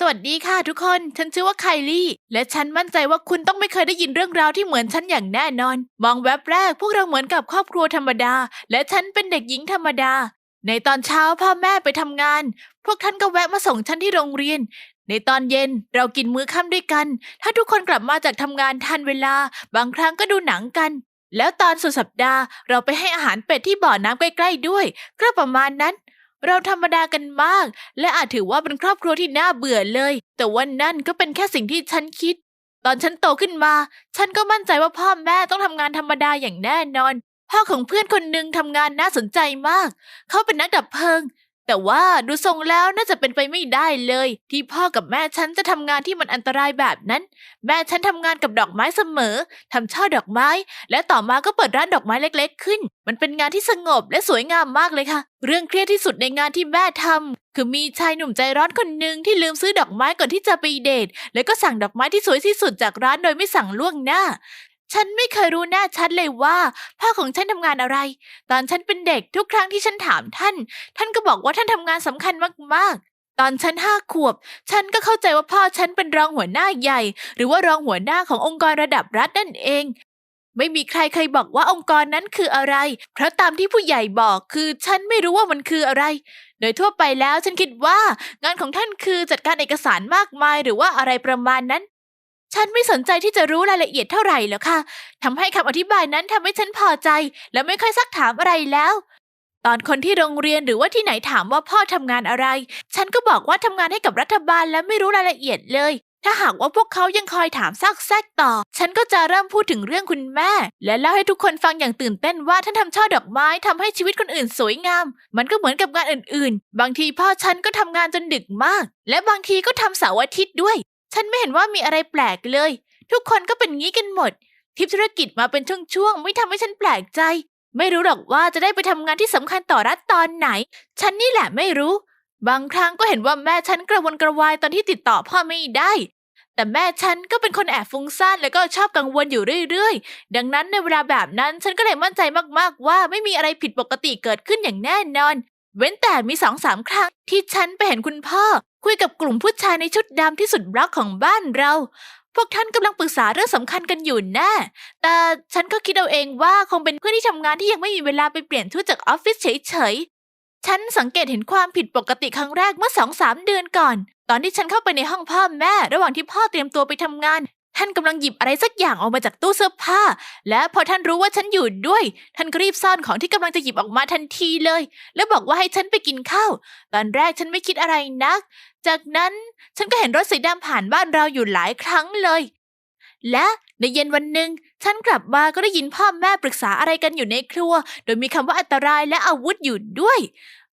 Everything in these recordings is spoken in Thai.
สวัสดีค่ะทุกคน ฉันชื่อว่าไคลี่ และฉันมั่นใจว่าคุณต้องไม่เคยได้ยินเรื่องราวที่เหมือนฉันอย่างแน่นอน มองแวบแรกพวกเราเหมือนกับครอบครัวธรรมดา และฉันเป็นเด็กหญิงธรรมดา ในตอนเช้าพ่อแม่ไปทำงาน พวกท่านก็แวะมาส่งฉันที่โรงเรียน ในตอนเย็นเรากินมื้อค่ำด้วยกัน ถ้าทุกคนกลับมาจากทำงานทันเวลา บางครั้งก็ดูหนังกัน แล้วตอนสุดสัปดาห์เราไปให้อาหารเป็ดที่บ่อน้ำใกล้ๆด้วย ก็ประมาณนั้น เราธรรมดากันมาก และอาจถือว่าเป็นครอบครัวที่น่าเบื่อเลย แต่ว่านั่นก็เป็นแค่สิ่งที่ฉันคิด ตอนฉันโตขึ้นมา ฉันก็มั่นใจว่าพ่อแม่ต้องทำงานธรรมดาอย่างแน่นอน พ่อของเพื่อนคนหนึ่งทำงานน่าสนใจมาก เขาเป็นนักดับเพลิง แต่ว่าดูทรงแล้วน่าจะเป็นไปไม่ได้เลย ที่พ่อกับแม่ฉันจะทำงานที่มันอันตรายแบบนั้น แม่ฉันทำงานกับดอกไม้เสมอทำช่อดอกไม้ และต่อมาก็เปิดร้านดอกไม้เล็ก ๆ ขึ้น มันเป็นงานที่สงบและสวยงามมากเลยค่ะ เรื่องเครียดที่สุดในงานที่แม่ทำคือมีชายหนุ่มใจร้อนคนหนึ่งที่ลืมซื้อดอกไม้ก่อนที่จะไปเดทแล้วก็สั่งดอกไม้ที่สวยที่สุดจากร้านโดยไม่สั่งล่วงหน้า ฉันไม่เคยรู้แน่ชัดเลยว่าพ่อของฉันทำงานอะไร ตอนฉันเป็นเด็กทุกครั้งที่ฉันถามท่าน ท่านก็บอกว่าท่านทำงานสำคัญมากๆ ตอนฉันห้าขวบ ฉันก็เข้าใจว่าพ่อฉันเป็นรองหัวหน้าใหญ่ หรือว่ารองหัวหน้าขององค์กรระดับรัฐนั่นเอง ไม่มีใครเคยบอกว่าองค์กรนั้นคืออะไร เพราะตามที่ผู้ใหญ่บอกคือฉันไม่รู้ว่ามันคืออะไร โดยทั่วไปแล้วฉันคิดว่างานของท่านคือจัดการเอกสารมากมายหรือว่าอะไรประมาณนั้น ฉันไม่สนใจที่จะรู้รายละเอียดเท่าไหร่แล้วค่ะทำให้คำอธิบายนั้นทำให้ฉันพอใจ และไม่ค่อยซักถามอะไรแล้ว ตอนคนที่โรงเรียนหรือว่าที่ไหนถามว่าพ่อทำงานอะไร ฉันก็บอกว่าทำงานให้กับรัฐบาลและไม่รู้รายละเอียดเลย ถ้าหากว่าพวกเขายังคอยถามซากแซกต่อ ฉันก็จะเริ่มพูดถึงเรื่องคุณแม่ และเล่าให้ทุกคนฟังอย่างตื่นเต้นว่าท่านทำช่อดอกไม้ทำให้ชีวิตคนอื่นสวยงาม มันก็เหมือนกับงานอื่น ๆ บางทีพ่อฉันก็ทำงานจนดึกมาก และบางทีก็ทำเสาร์อาทิตย์ด้วย ฉันไม่เห็นว่ามีอะไรแปลกเลย ทุกคนก็เป็นงี้กันหมด ทิปธุรกิจมาเป็นช่วงๆไม่ทำให้ฉันแปลกใจ ไม่รู้หรอกว่าจะได้ไปทำงานที่สำคัญต่อรัฐตอนไหน ฉันนี่แหละไม่รู้ บางครั้งก็เห็นว่าแม่ฉันกระวนกระวายตอนที่ติดต่อพ่อไม่ได้ แต่แม่ฉันก็เป็นคนแอบฟุ้งซ่านแล้วก็ชอบกังวลอยู่เรื่อยๆ ดังนั้นในเวลาแบบนั้นฉันก็เลยมั่นใจมากๆว่าไม่มีอะไรผิดปกติเกิดขึ้นอย่างแน่นอน เว้นแต่มีสองสามครั้งที่ฉันไปเห็นคุณพ่อ คุยกับกลุ่มผู้ชายในชุดดำที่สุดรักของบ้านเรา พวกท่านกำลังปรึกษาเรื่องสำคัญกันอยู่แน่แต่ฉันก็คิดเอาเองว่าคงเป็นเพื่อนที่ทำงานที่ยังไม่มีเวลาไปเปลี่ยนชุดจากออฟฟิศเฉยๆ ฉันสังเกตเห็นความผิดปกติครั้งแรกเมื่อสองสามเดือนก่อน ตอนที่ฉันเข้าไปในห้องพ่อแม่ ระหว่างที่พ่อเตรียมตัวไปทำงาน ท่านกำลังหยิบอะไรสักอย่างออกมาจากตู้เสื้อผ้า และพอท่านรู้ว่าฉันอยู่ด้วย ท่านก็รีบซ่อนของที่กำลังจะหยิบออกมาทันทีเลย แล้วบอกว่าให้ฉันไปกินข้าว ตอนแรกฉันไม่คิดอะไรนัก จากนั้นฉันก็เห็นรถสีดำผ่านบ้านเราอยู่หลายครั้งเลย และในเย็นวันหนึ่งฉันกลับมาก็ได้ยินพ่อแม่ปรึกษาอะไรกันอยู่ในครัว โดยมีคำว่าอันตรายและอาวุธอยู่ด้วย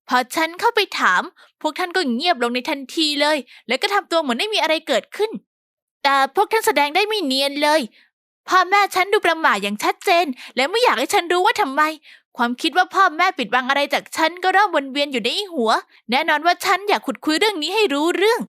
พอฉันเข้าไปถาม พวกท่านก็เงียบลงในทันทีเลย แล้วก็ทำตัวเหมือนไม่มีอะไรเกิดขึ้น แต่พวกท่านแสดงได้ไม่เนียนเลย พ่อแม่ฉันดูประหม่าอย่างชัดเจน และไม่อยากให้ฉันรู้ว่าทำไม ความคิดว่าพ่อแม่ปิดบังอะไรจากฉันก็เริ่มวนเวียนอยู่ในหัว แน่นอนว่าฉันอยากขุดคุยเรื่องนี้ให้รู้เรื่อง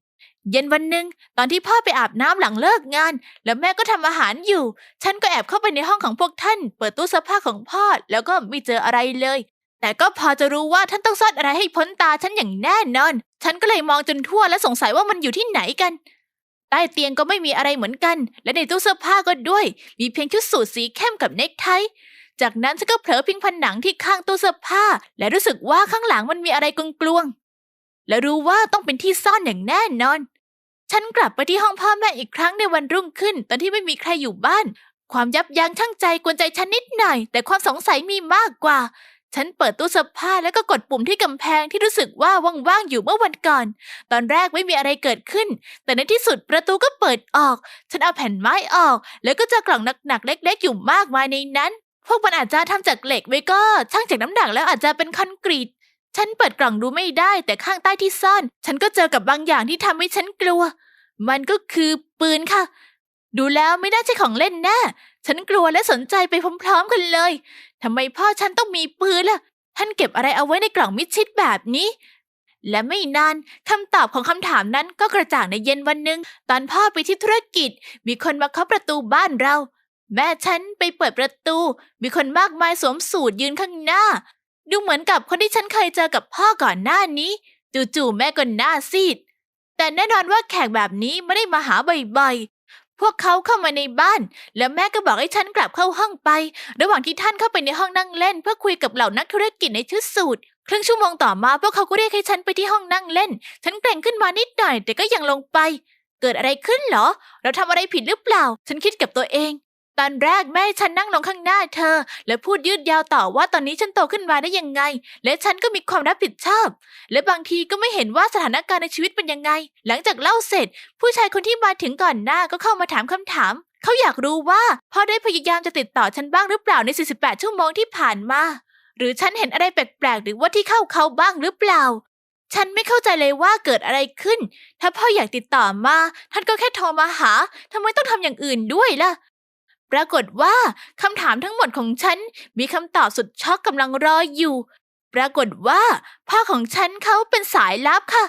เย็นวันหนึ่งตอนที่พ่อไปอาบน้ำหลังเลิกงาน แล้วแม่ก็ทำอาหารอยู่ ฉันก็แอบเข้าไปในห้องของพวกท่าน เปิดตู้เสื้อผ้าของพ่อแล้วก็ไม่เจออะไรเลยแต่ก็พอจะรู้ว่าท่านต้องซ่อนอะไรให้พ้นตาฉันอย่างแน่นอน ฉันก็เลยมองจนทั่วและสงสัยว่ามันอยู่ที่ไหนกัน ใต้เตียงก็ไม่มีอะไรเหมือนกัน และในตู้เสื้อผ้าก็ด้วย มีเพียงชุดสูทสีเข้มกับเนคไท จากนั้นฉันก็เผลอพิงผนังที่ข้างตู้เสื้อผ้า และรู้สึกว่าข้างหลังมันมีอะไรกลวงๆและรู้ว่าต้องเป็นที่ซ่อนอย่างแน่นอน ฉันกลับไปที่ห้องพ่อแม่อีกครั้งในวันรุ่งขึ้น ตอนที่ไม่มีใครอยู่บ้าน ความยับยั้งชั่งใจกวนใจฉันนิดหน่อย แต่ความสงสัยมีมากกว่า ฉันเปิดตู้เสื้อผ้าแล้วก็กดปุ่มที่กำแพงที่รู้สึกว่าว่างๆอยู่เมื่อวันก่อน ตอนแรกไม่มีอะไรเกิดขึ้น แต่ในที่สุดประตูก็เปิดออก ฉันเอาแผ่นไม้ออก แล้วก็เจอกล่องหนักๆเล็ก ๆ อยู่มากมายในนั้น พวกมันอาจจะทำจากเหล็กไว้ก็ช่างจากน้ำหนักแล้วอาจจะเป็นคอนกรีต ฉันเปิดกล่องดูไม่ได้แต่ข้างใต้ที่ซ่อน ฉันก็เจอกับบางอย่างที่ทำให้ฉันกลัว มันก็คือปืนค่ะ ดูแล้วไม่น่าใช่ของเล่นแน่ ฉันกลัวและสนใจไปพร้อมๆกันเลยทำไมพ่อฉันต้องมีปืนล่ะ ท่านเก็บอะไรเอาไว้ในกล่องมิดชิดแบบนี้ และไม่นานคำตอบของคำถามนั้นก็กระจ่างในเย็นวันหนึ่งตอนพ่อไปที่ธุรกิจ มีคนมาเคาะประตูบ้านเรา แม่ฉันไปเปิดประตู มีคนมากมายสวมสูทยืนข้างหน้า ดูเหมือนกับคนที่ฉันเคยเจอกับพ่อก่อนหน้านี้ จู่ๆแม่ก็หน้าซีดแต่แน่นอนว่าแขกแบบนี้ไม่ได้มาหาบ่อยๆ พวกเขาเข้ามาในบ้าน แล้วแม่ก็บอกให้ฉันกลับเข้าห้องไป ระหว่างที่ท่านเข้าไปในห้องนั่งเล่น เพื่อคุยกับเหล่านักธุรกิจในชุดสูทครึ่งชั่วโมงต่อมาพวกเขาก็เรียกให้ฉันไปที่ห้องนั่งเล่น ฉันเกรงขึ้นมานิดหน่อย แต่ก็ยังลงไป เกิดอะไรขึ้นเหรอ เราทำอะไรผิดหรือเปล่า ฉันคิดกับตัวเอง ตอนแรกแม่ฉันนั่งลงข้างหน้าเธอ และพูดยืดยาวต่อว่าตอนนี้ฉันโตขึ้นมาได้ยังไง และฉันก็มีความรับผิดชอบ และบางทีก็ไม่เห็นว่าสถานการณ์ในชีวิตเป็นยังไง หลังจากเล่าเสร็จ ผู้ชายคนที่มาถึงก่อนหน้าก็เข้ามาถามคำถาม เขาอยากรู้ว่าพ่อได้พยายามจะติดต่อฉันบ้างหรือเปล่าใน 48 ชั่วโมงที่ผ่านมา หรือฉันเห็นอะไรแปลกๆหรือว่าที่เข้าเขาบ้างหรือเปล่าฉันไม่เข้าใจเลยว่าเกิดอะไรขึ้น ถ้าพ่ออยากติดต่อมา ท่านก็แค่โทรมาหา ทำไมต้องทำอย่างอื่นด้วยล่ะ ปรากฏว่าคำถามทั้งหมดของฉันมีคำตอบสุดช็อกกำลังรออยู่ ปรากฏว่า พ่อของฉันเขาเป็นสายลับค่ะ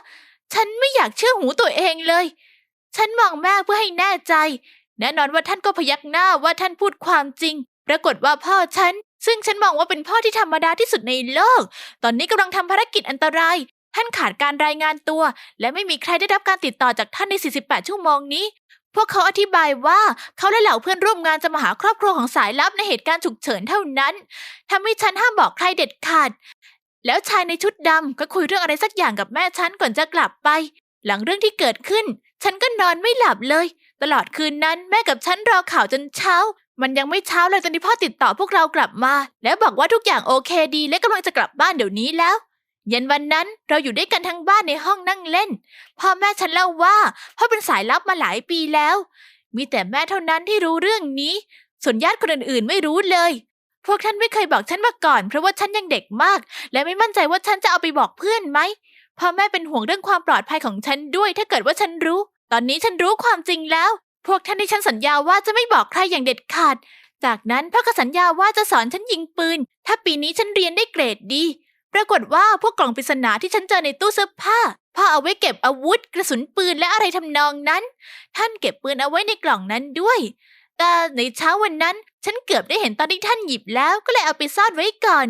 ฉันไม่อยากเชื่อหูตัวเองเลย ฉันมองแม่เพื่อให้แน่ใจ แน่นอนว่าท่านก็พยักหน้าว่าท่านพูดความจริง ปรากฏว่าพ่อฉัน ซึ่งฉันมองว่าเป็นพ่อที่ธรรมดาที่สุดในโลก ตอนนี้กำลังทำภารกิจอันตราย ท่านขาดการรายงานตัว และไม่มีใครได้รับการติดต่อจากท่านใน 48 ชั่วโมงนี้ พวกเขาอธิบายว่าเขาและเหล่าเพื่อนร่วมงานจะมาหาครอบครัวของสายลับในเหตุการณ์ฉุกเฉินเท่านั้นทำให้ฉันห้ามบอกใครเด็ดขาด แล้วชายในชุดดำก็คุยเรื่องอะไรสักอย่างกับแม่ฉันก่อนจะกลับไป หลังเรื่องที่เกิดขึ้น ฉันก็นอนไม่หลับเลย ตลอดคืนนั้นแม่กับฉันรอข่าวจนเช้า มันยังไม่เช้าเลยตอนที่พ่อติดต่อพวกเรากลับมา แล้วบอกว่าทุกอย่างโอเคดี และกำลังจะกลับบ้านเดี๋ยวนี้แล้ว เย็นวันนั้นเราอยู่ด้วยกันทั้งบ้านในห้องนั่งเล่น พ่อแม่ฉันเล่าว่าพ่อเป็นสายลับมาหลายปีแล้ว มีแต่แม่เท่านั้นที่รู้เรื่องนี้ ส่วนญาติคนอื่นๆไม่รู้เลย พวกท่านไม่เคยบอกฉันมาก่อน เพราะว่าฉันยังเด็กมาก และไม่มั่นใจว่าฉันจะเอาไปบอกเพื่อนไหมพ่อแม่เป็นห่วงเรื่องความปลอดภัยของฉันด้วย ถ้าเกิดว่าฉันรู้ ตอนนี้ฉันรู้ความจริงแล้ว พวกท่านให้ฉันสัญญาว่าจะไม่บอกใครอย่างเด็ดขาด จากนั้นพ่อก็สัญญาว่าจะสอนฉันยิงปืน ถ้าปีนี้ฉันเรียนได้เกรดดี ปรากฏว่าพวกกล่องปริศนาที่ฉันเจอในตู้เสื้อผ้าพ่อเอาไว้เก็บอาวุธ กระสุนปืนและอะไรทำนองนั้น ท่านเก็บปืนเอาไว้ในกล่องนั้นด้วย แต่ในเช้าวันนั้น ฉันเกือบได้เห็นตอนที่ท่านหยิบแล้วก็เลยเอาไปซ่อนไว้ก่อน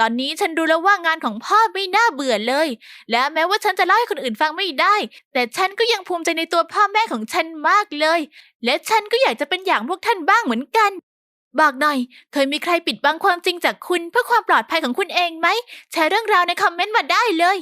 ตอนนี้ฉันรู้แล้วว่างานของพ่อไม่น่าเบื่อเลย และแม้ว่าฉันจะเล่าให้คนอื่นฟังไม่ได้ แต่ฉันก็ยังภูมิใจในตัวพ่อแม่ของฉันมากเลย และฉันก็อยากจะเป็นอย่างพวกท่านบ้างเหมือนกัน บอกหน่อย เคยมีใครปิดบังความจริงจากคุณเพื่อความปลอดภัยของคุณเองไหม แชร์เรื่องราวในคอมเมนต์มาได้เลย